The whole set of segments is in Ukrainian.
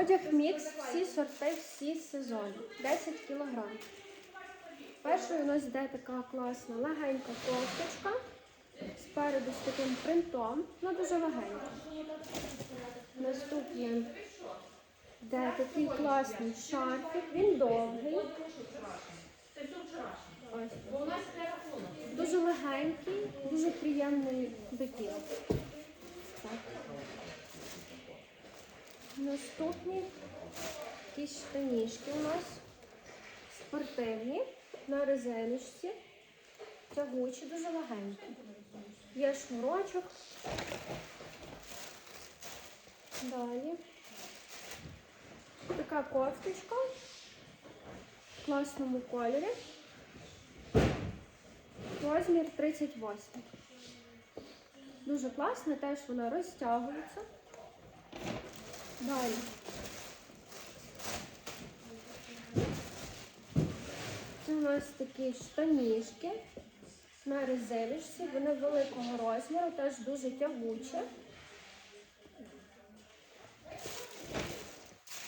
Одяг мікс, всі сорти, всі сезони. 10 кг. Першою у нас йде така класна легенька кофточка. Спереду з таким принтом, ну дуже легенька. Наступний йде такий класний шарфик, він довгий. Ось. Дуже легенький, дуже приємний до тіла. Так. Наступні якісь штанішки у нас спортивні на резиночці. Тягучі, дуже легенькі. Є шнурочок. Далі. Така кофточка в класному кольорі. Розмір 38. Дуже класно, теж вона розтягується. Далі. Це у нас такі штанішки на резиночці. Вони великого розміру, теж дуже тягучі.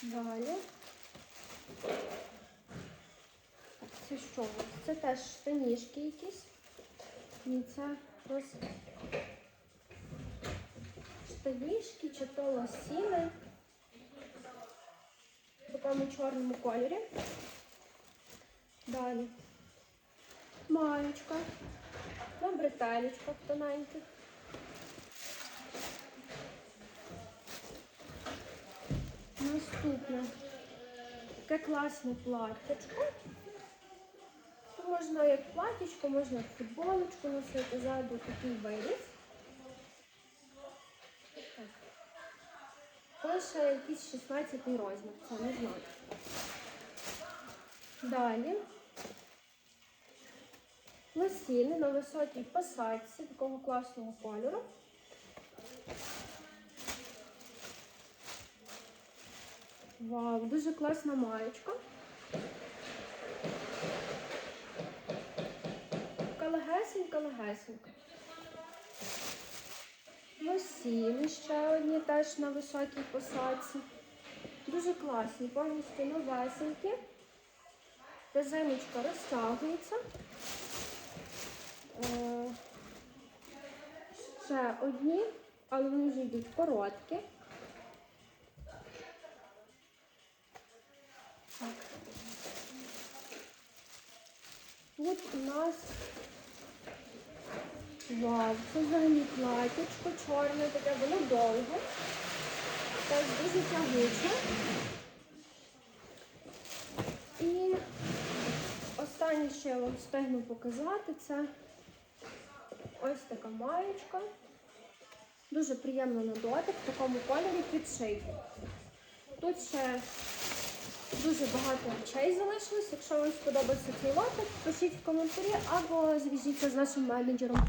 Далі. Це що? Це теж штанішки якісь. Ні, це роз... штанішки чи то лосіни. Такому чорному кольорі. Далі. Маєчка. На бретелечках тоненьких. Наступне. Таке класне платтячко. Можна як платічко, можна футболочку носити, ззаду такий виріз. Лише якийсь 16 розмір, це не знаю. Далі. Лосіни на високій посадці такого класного кольору. Вау, дуже класна маєчка. Лосіни ще одні теж на високій посадці. Дуже класні, повністю новесенькі. Резиночка розтягується. Е, Ще одні, але вони вже йдуть короткі. Тут у нас вау, це взагалі платічко чорне, таке воно довге. Теж дуже тягуче. І останнє, що я вам встигну показати, це ось така маєчка. Дуже приємно на дотик, в такому кольорі під шийку. Тут ще дуже багато речей залишилось. Якщо вам сподобався цей лотик, пишіть в коментарі або зв'яжіться з нашим менеджером.